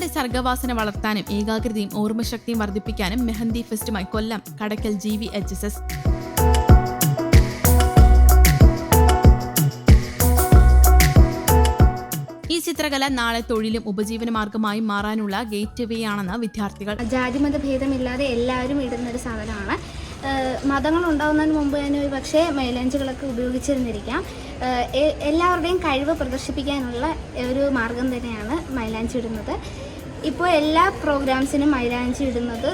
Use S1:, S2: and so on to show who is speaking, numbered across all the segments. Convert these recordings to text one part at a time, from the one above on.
S1: കുട്ടികളുടെ സർഗവാസന വളർത്താനും ഏകാഗ്രതയും ഓർമ്മശക്തിയും വർദ്ധിപ്പിക്കാനും mehndi ഫെസ്റ്റുമായി Kollam Kadakkal G V H S S. ഈ ചിത്രകല നാളെ തൊഴിലും ഉപജീവന മാർഗമായും മാറാനുള്ള ഗേറ്റ് വേ ആണെന്ന് വിദ്യാർത്ഥികൾ.
S2: ജാതിമത ഭേദമില്ലാതെ എല്ലാവരും ഇടുന്ന ഒരു സാധനമാണ്. മതങ്ങൾ ഉണ്ടാവുന്നതിന് മുമ്പ് തന്നെ ഒരു പക്ഷേ മൈലാഞ്ചികളൊക്കെ ഉപയോഗിച്ചിരുന്നിരിക്കാം. എല്ലാവരുടെയും കഴിവ് പ്രദർശിപ്പിക്കാനുള്ള ഒരു മാർഗം തന്നെയാണ് മൈലാഞ്ചി ഇടുന്നത് ഇപ്പോൾ എല്ലാ പ്രോഗ്രാംസിനും മൈലാഞ്ചി ഇടുന്നത്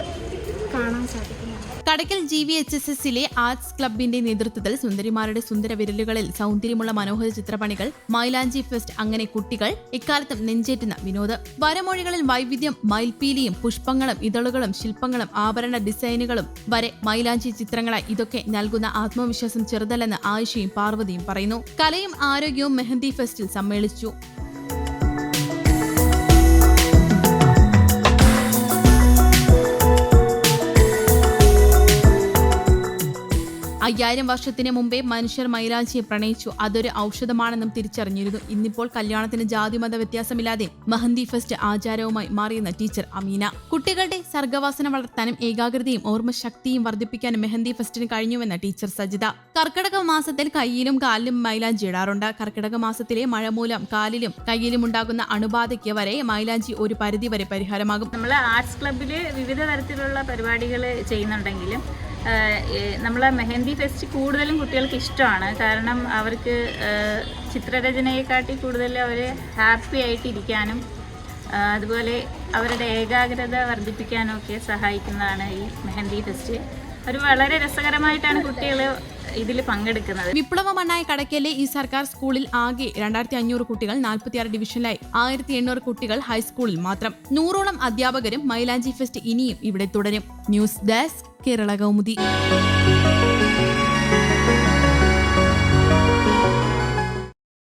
S2: കാണാൻ സാധിക്കുന്നതാണ്
S1: Kadakkal G V H S എസിലെ ആർട്സ് ക്ലബിന്റെ നേതൃത്വത്തിൽ സുന്ദരിമാരുടെ സുന്ദര വിരലുകളിൽ സൗന്ദര്യമുള്ള മനോഹര ചിത്രപണികൾ മൈലാഞ്ചി ഫെസ്റ്റ് അങ്ങനെ കുട്ടികൾ ഇക്കാലത്തും നെഞ്ചേറ്റുന്ന വിനോദ്. വരമൊഴികളിൽ വൈവിധ്യം മയിൽപീലിയും പുഷ്പങ്ങളും ഇതളുകളും ശില്പങ്ങളും ആഭരണ ഡിസൈനുകളും വരെ മൈലാഞ്ചി ചിത്രങ്ങളായി ഇതൊക്കെ നൽകുന്ന ആത്മവിശ്വാസം ചെറുതല്ലെന്ന് ആയിഷയും പാർവതിയും പറയുന്നു. കലയും ആരോഗ്യവും മെഹന്തി ഫെസ്റ്റിൽ സമ്മേളിച്ചു. അയ്യായിരം വർഷത്തിന് മുമ്പേ മനുഷ്യർ മൈലാഞ്ചിയെ പ്രണയിച്ചു. അതൊരു ഔഷധമാണെന്നും തിരിച്ചറിഞ്ഞിരുന്നു. ഇന്നിപ്പോൾ കല്യാണത്തിന് ജാതി മത വ്യത്യാസമില്ലാതെ മഹന്തി ഫെസ്റ്റ് ആചാരവുമായി മാറിയെന്ന ടീച്ചർ അമീന. കുട്ടികളുടെ സർഗവാസന വളർത്താനും ഏകാഗ്രതയും ഓർമ്മശക്തിയും വർദ്ധിപ്പിക്കാനും മെഹന്തി ഫെസ്റ്റിന് കഴിഞ്ഞുവെന്ന ടീച്ചർ സജിത. കർക്കിടക മാസത്തിൽ കയ്യിലും കാലിലും മൈലാഞ്ചി ഇടാറുണ്ട്. കർക്കിടക മാസത്തിലെ മഴ മൂലം കാലിലും കയ്യിലും ഉണ്ടാകുന്ന അണുബാധയ്ക്ക് വരെ മൈലാഞ്ചി ഒരു പരിധി വരെ പരിഹാരമാകും.
S3: നമ്മൾ ആർട്സ് ക്ലബ്ബിൽ വിവിധ തരത്തിലുള്ള പരിപാടികൾ ചെയ്യുന്നുണ്ടെങ്കിലും നമ്മൾ മെഹന്തി ഫെസ്റ്റ് കൂടുതലും കുട്ടികൾക്ക് ഇഷ്ടമാണ്. കാരണം അവർക്ക് ചിത്രരചനയെക്കാട്ടി കൂടുതൽ അവർ ഹാപ്പി ആയിട്ടിരിക്കാനും അതുപോലെ അവരുടെ ഏകാഗ്രത വർദ്ധിപ്പിക്കാനും ഒക്കെ സഹായിക്കുന്നതാണ് ഈ മെഹന്തി ഫെസ്റ്റ് ഒരു വളരെ രസകരമായിട്ടാണ് കുട്ടികൾ ഇതിൽ പങ്കെടുക്കുന്നത്.
S1: വിപ്ലവമണ്ണായ കടക്കയിലെ ഈ സർക്കാർ സ്കൂളിൽ ആകെ രണ്ടായിരത്തി അഞ്ഞൂറ് കുട്ടികൾ നാൽപ്പത്തിയാറ് ഡിവിഷനിലായി. ആയിരത്തി എണ്ണൂറ് കുട്ടികൾ ഹൈസ്കൂളിൽ മാത്രം. നൂറോളം അധ്യാപകരും മൈലാഞ്ചി ഫെസ്റ്റ് ഇനിയും ഇവിടെ തുടരും. News desk Kerala Kaumudi.